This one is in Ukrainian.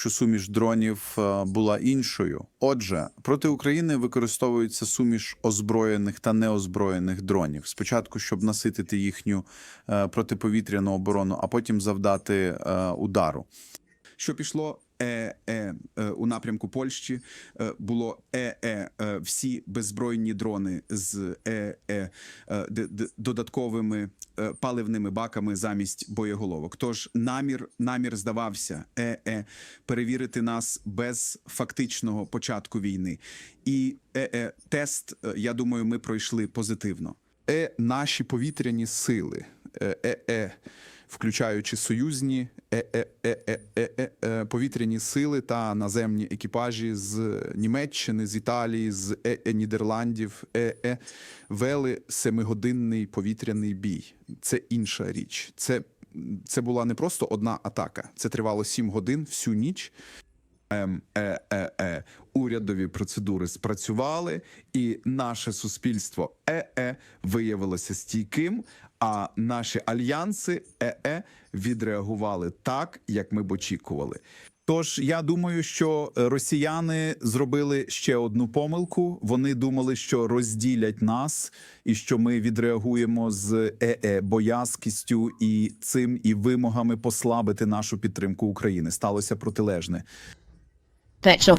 що суміш дронів е, була іншою. Отже, проти України використовується суміш озброєних та неозброєних дронів. Спочатку, щоб наситити їхню е, протиповітряну оборону, а потім завдати е, удару. що пішло е, е, е, у напрямку Польщі, е, було е, всі беззбройні дрони з е, е, е, д- додатковими паливними баками замість боєголовок. Тож намір, намір здавався е, перевірити нас без фактичного початку війни. І е, е, тест, я думаю, ми пройшли позитивно. е наші повітряні сили, е, е, включаючи союзні е, е, повітряні сили та наземні екіпажі з Німеччини, з Італії, з е, е, Нідерландів, е, е, вели семигодинний повітряний бій. Це інша річ. Це, це була не просто одна атака. Це тривало сім годин всю ніч. Ем, е, е, е, урядові процедури спрацювали, і наше суспільство е-е виявилося стійким. А наші альянси е-е відреагували так, як ми б очікували. Тож я думаю, що е, росіяни зробили ще одну помилку. Вони думали, що розділять нас, і що ми відреагуємо з е-е боязкістю і цим і вимогами послабити нашу підтримку України. Сталося протилежне. That's all.